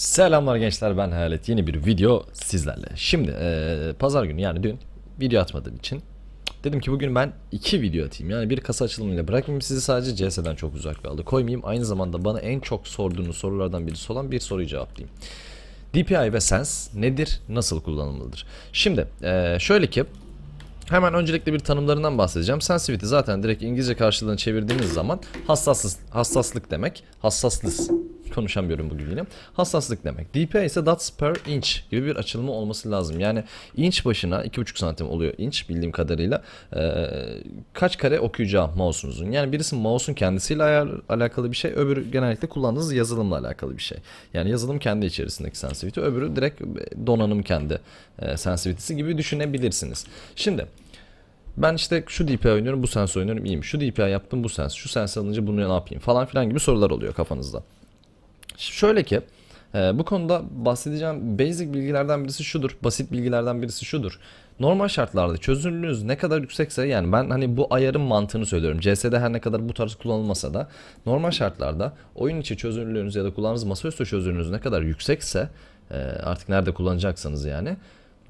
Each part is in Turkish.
Selamlar gençler ben Hayalet yeni bir video sizlerle. Şimdi eee, pazar günü yani dün video atmadığım için dedim ki bugün ben iki video atayım. Yani bir kasa açılımıyla bırakmayayım sizi sadece CS'den çok uzak kaldı. Koymayayım aynı zamanda bana en çok sorduğunuz sorulardan birisi olan bir soruyu cevaplayayım. DPI ve Sense nedir, nasıl kullanılmalıdır? Şimdi eee, şöyle ki Hemen öncelikle bir tanımlarından bahsedeceğim. Sensitivity zaten direkt İngilizce karşılığını çevirdiğiniz zaman hassaslık, hassaslık demek. Hassaslık konuşamıyorum bugün yine. Hassaslık demek. DPI ise dots per inch gibi bir açılımı olması lazım. Yani inç başına 2,5 santim oluyor inç bildiğim kadarıyla. Ee, kaç kare okuyacağı mouse'unuzun. Yani birisi mouse'un kendisiyle ayar, alakalı bir şey. Öbürü genellikle kullandığınız yazılımla alakalı bir şey. Yani yazılım kendi içerisindeki sensitivity. Öbürü direkt donanım kendi e, sensitivity'si gibi düşünebilirsiniz. Şimdi ben işte şu DPI oynuyorum bu sens oynuyorum iyiyim. Şu DPI yaptım bu sens. Şu sens alınca bunu ne yapayım falan filan gibi sorular oluyor kafanızda. Şöyle ki e, bu konuda bahsedeceğim basic bilgilerden birisi şudur. Basit bilgilerden birisi şudur. Normal şartlarda çözünürlüğünüz ne kadar yüksekse yani ben hani bu ayarın mantığını söylüyorum. CS'de her ne kadar bu tarz kullanılmasa da normal şartlarda oyun içi çözünürlüğünüz ya da kullandığınız masaüstü çözünürlüğünüz ne kadar yüksekse e, artık nerede kullanacaksanız yani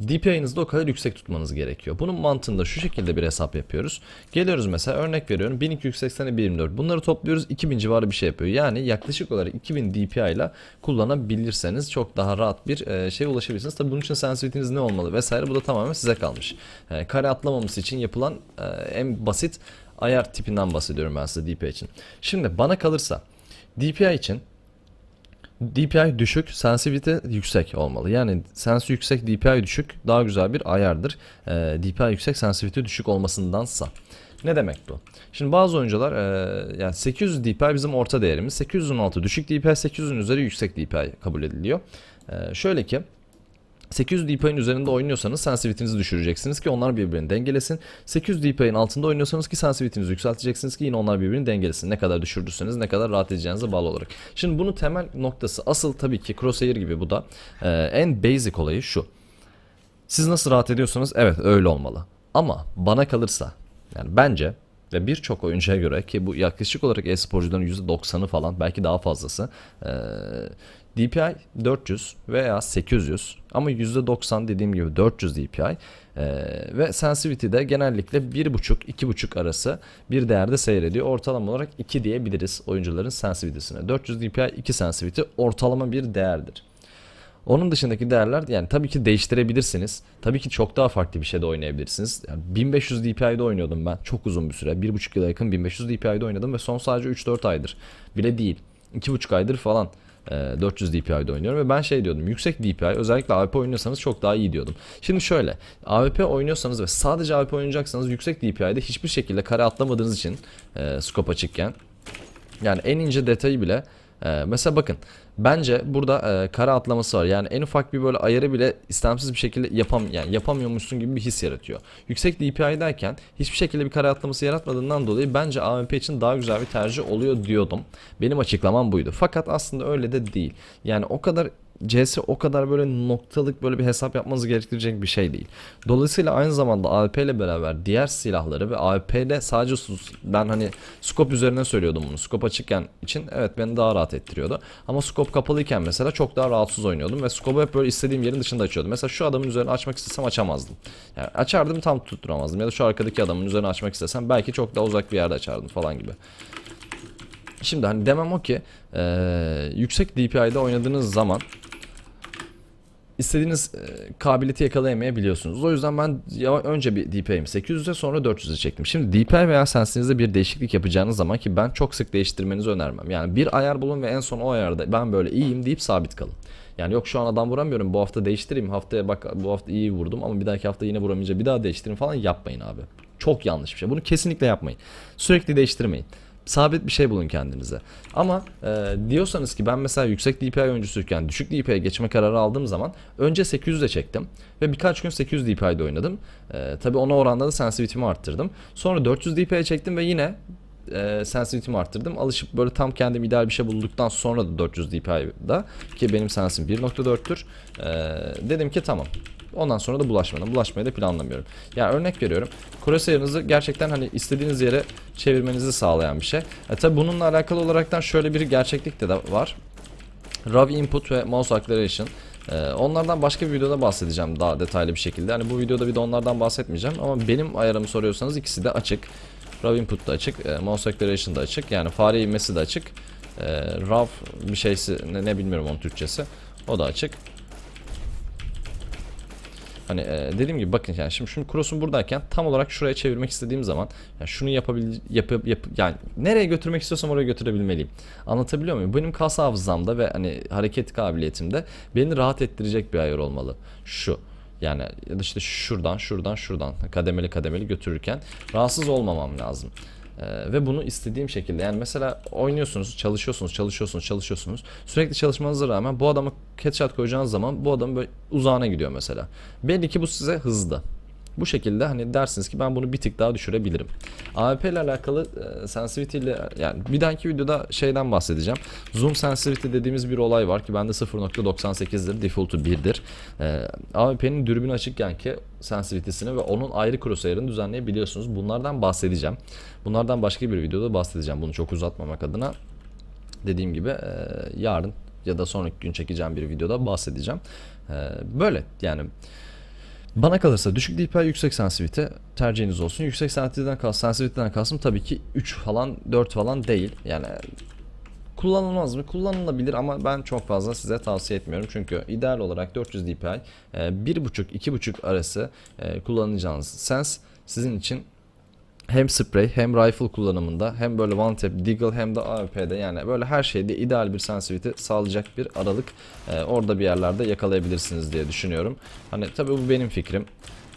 DPI'nızı da o kadar yüksek tutmanız gerekiyor. Bunun mantığında şu şekilde bir hesap yapıyoruz. Geliyoruz mesela örnek veriyorum 1280'e 124. Bunları topluyoruz 2000 civarı bir şey yapıyor. Yani yaklaşık olarak 2000 DPI ile kullanabilirseniz çok daha rahat bir şeye ulaşabilirsiniz. Tabii bunun için sensitivity'niz ne olmalı vesaire bu da tamamen size kalmış. E, kare atlamaması için yapılan e, en basit ayar tipinden bahsediyorum ben size DPI için. Şimdi bana kalırsa DPI için DPI düşük, sensitivity yüksek olmalı. Yani sens yüksek, DPI düşük daha güzel bir ayardır. Ee, DPI yüksek, sensitivity düşük olmasındansa. Ne demek bu? Şimdi bazı oyuncular e, yani 800 DPI bizim orta değerimiz. 800'ün altı düşük DPI, 800'ün üzeri yüksek DPI kabul ediliyor. Ee, şöyle ki 800 dpi'nin üzerinde oynuyorsanız sensitivity'nizi düşüreceksiniz ki onlar birbirini dengelesin. 800 dpi'nin altında oynuyorsanız ki sensitivity'nizi yükselteceksiniz ki yine onlar birbirini dengelesin. Ne kadar düşürdüyseniz ne kadar rahat edeceğinize bağlı olarak. Şimdi bunun temel noktası asıl tabii ki crosshair gibi bu da e, en basic olayı şu. Siz nasıl rahat ediyorsanız evet öyle olmalı. Ama bana kalırsa yani bence ve birçok oyuncuya göre ki bu yaklaşık olarak e-sporcuların %90'ı falan belki daha fazlası eee, DPI 400 veya 800 ama %90 dediğim gibi 400 DPI eee, ve sensitivity de genellikle 1.5-2.5 arası bir değerde seyrediyor. Ortalama olarak 2 diyebiliriz oyuncuların sensitivity'sine. 400 DPI 2 sensitivity ortalama bir değerdir. Onun dışındaki değerler yani tabii ki değiştirebilirsiniz. Tabii ki çok daha farklı bir şeyde oynayabilirsiniz. Yani 1500 DPI'de oynuyordum ben çok uzun bir süre. 1,5 yıla yakın 1500 DPI'de oynadım ve son sadece 3-4 aydır. Bile değil. 2,5 aydır falan e, 400 DPI'de oynuyorum ve ben şey diyordum yüksek DPI özellikle AWP oynuyorsanız çok daha iyi diyordum. Şimdi şöyle AWP oynuyorsanız ve sadece AWP oynayacaksanız yüksek DPI'de hiçbir şekilde kare atlamadığınız için e, scope açıkken yani en ince detayı bile e, mesela bakın bence burada e, kara atlaması var. Yani en ufak bir böyle ayarı bile istemsiz bir şekilde yapam yani yapamıyormuşsun gibi bir his yaratıyor. Yüksek DPI derken hiçbir şekilde bir kara atlaması yaratmadığından dolayı bence AWP için daha güzel bir tercih oluyor diyordum. Benim açıklamam buydu. Fakat aslında öyle de değil. Yani o kadar CS o kadar böyle noktalık böyle bir hesap yapmanız gerektirecek bir şey değil. Dolayısıyla aynı zamanda AWP ile beraber diğer silahları ve AWP'de sadece sus- ben hani scope üzerine söylüyordum bunu. Scope açıkken için evet beni daha rahat ettiriyordu. Ama scope kapalıyken mesela çok daha rahatsız oynuyordum ve scope'u hep böyle istediğim yerin dışında açıyordum. Mesela şu adamın üzerine açmak istesem açamazdım. Yani açardım tam tutturamazdım ya da şu arkadaki adamın üzerine açmak istesem belki çok daha uzak bir yerde açardım falan gibi. Şimdi hani demem o ki eee, yüksek DPI'de oynadığınız zaman istediğiniz e, kabiliyeti yakalayamayabiliyorsunuz. O yüzden ben önce bir DPI'mi 800'e sonra 400'e çektim. Şimdi DPI veya sensinizde bir değişiklik yapacağınız zaman ki ben çok sık değiştirmenizi önermem. Yani bir ayar bulun ve en son o ayarda ben böyle iyiyim deyip sabit kalın. Yani yok şu an adam vuramıyorum bu hafta değiştireyim haftaya bak bu hafta iyi vurdum ama bir dahaki hafta yine vuramayınca bir daha değiştirin falan yapmayın abi. Çok yanlış bir şey. Bunu kesinlikle yapmayın. Sürekli değiştirmeyin. Sabit bir şey bulun kendinize. Ama e, diyorsanız ki ben mesela yüksek DPI oyuncusuyken düşük DPI'ye geçme kararı aldığım zaman önce 800'e çektim ve birkaç gün 800 DPI'de oynadım. E, tabii ona oranla da sensitivity'mi arttırdım. Sonra 400 DPI'ye çektim ve yine e, sensitivity'mi arttırdım. Alışıp böyle tam kendim ideal bir şey bulduktan sonra da 400 DPI'da ki benim sensim 1.4'tür. E, dedim ki tamam. Ondan sonra da bulaşmadım. Bulaşmayı da planlamıyorum. Yani örnek veriyorum. Crosshair'ınızı gerçekten hani istediğiniz yere çevirmenizi sağlayan bir şey. E tabi bununla alakalı olaraktan şöyle bir gerçeklik de, var. RAW input ve mouse acceleration. Ee, onlardan başka bir videoda bahsedeceğim daha detaylı bir şekilde. Hani bu videoda bir de onlardan bahsetmeyeceğim ama benim ayarımı soruyorsanız ikisi de açık. RAW input da açık, e, mouse acceleration da açık. Yani fare ivmesi de açık. E, RAW bir şeysi ne, ne bilmiyorum onun Türkçesi. O da açık. Hani e, dediğim gibi bakın yani şimdi şimdi cross'um buradayken tam olarak şuraya çevirmek istediğim zaman yani şunu yapabil yapıp yap, yani nereye götürmek istiyorsam oraya götürebilmeliyim. Anlatabiliyor muyum? Benim kas hafızamda ve hani hareket kabiliyetimde beni rahat ettirecek bir ayar olmalı. Şu. Yani ya da işte şuradan şuradan şuradan kademeli kademeli götürürken rahatsız olmamam lazım. Ee, ve bunu istediğim şekilde yani mesela oynuyorsunuz, çalışıyorsunuz, çalışıyorsunuz, çalışıyorsunuz. Sürekli çalışmanıza rağmen bu adamı headshot koyacağınız zaman bu adam böyle uzağına gidiyor mesela. Belli ki bu size hızlı. Bu şekilde hani dersiniz ki ben bunu bir tık daha düşürebilirim. AWP ile alakalı e, sensitivity ile yani bir dahaki videoda şeyden bahsedeceğim. Zoom sensitivity dediğimiz bir olay var ki bende 0.98'dir, default'u 1'dir. E, AWP'nin dürbün açıkkenki sensitivity'sini ve onun ayrı crosshair'ını düzenleyebiliyorsunuz. Bunlardan bahsedeceğim. Bunlardan başka bir videoda bahsedeceğim. Bunu çok uzatmamak adına. Dediğim gibi e, yarın ya da sonraki gün çekeceğim bir videoda bahsedeceğim. E, böyle yani bana kalırsa düşük DPI yüksek sensitivity tercihiniz olsun. Yüksek sensitivity'den kalsın, sensitivity'den kalsın tabii ki 3 falan 4 falan değil. Yani kullanılmaz mı? Kullanılabilir ama ben çok fazla size tavsiye etmiyorum. Çünkü ideal olarak 400 DPI e, 1.5-2.5 arası e, kullanacağınız sens sizin için hem spray hem rifle kullanımında hem böyle one tap deagle hem de AWP'de yani böyle her şeyde ideal bir sensitivity sağlayacak bir aralık e, orada bir yerlerde yakalayabilirsiniz diye düşünüyorum. Hani tabii bu benim fikrim.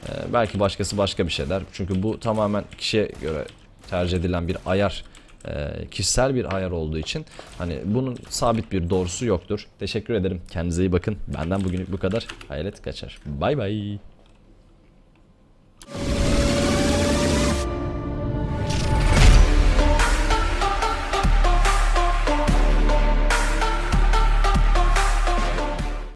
E, belki başkası başka bir şey der. Çünkü bu tamamen kişiye göre tercih edilen bir ayar e, kişisel bir ayar olduğu için hani bunun sabit bir doğrusu yoktur. Teşekkür ederim. Kendinize iyi bakın. Benden bugünlük bu kadar. Hayalet kaçar. Bay bay.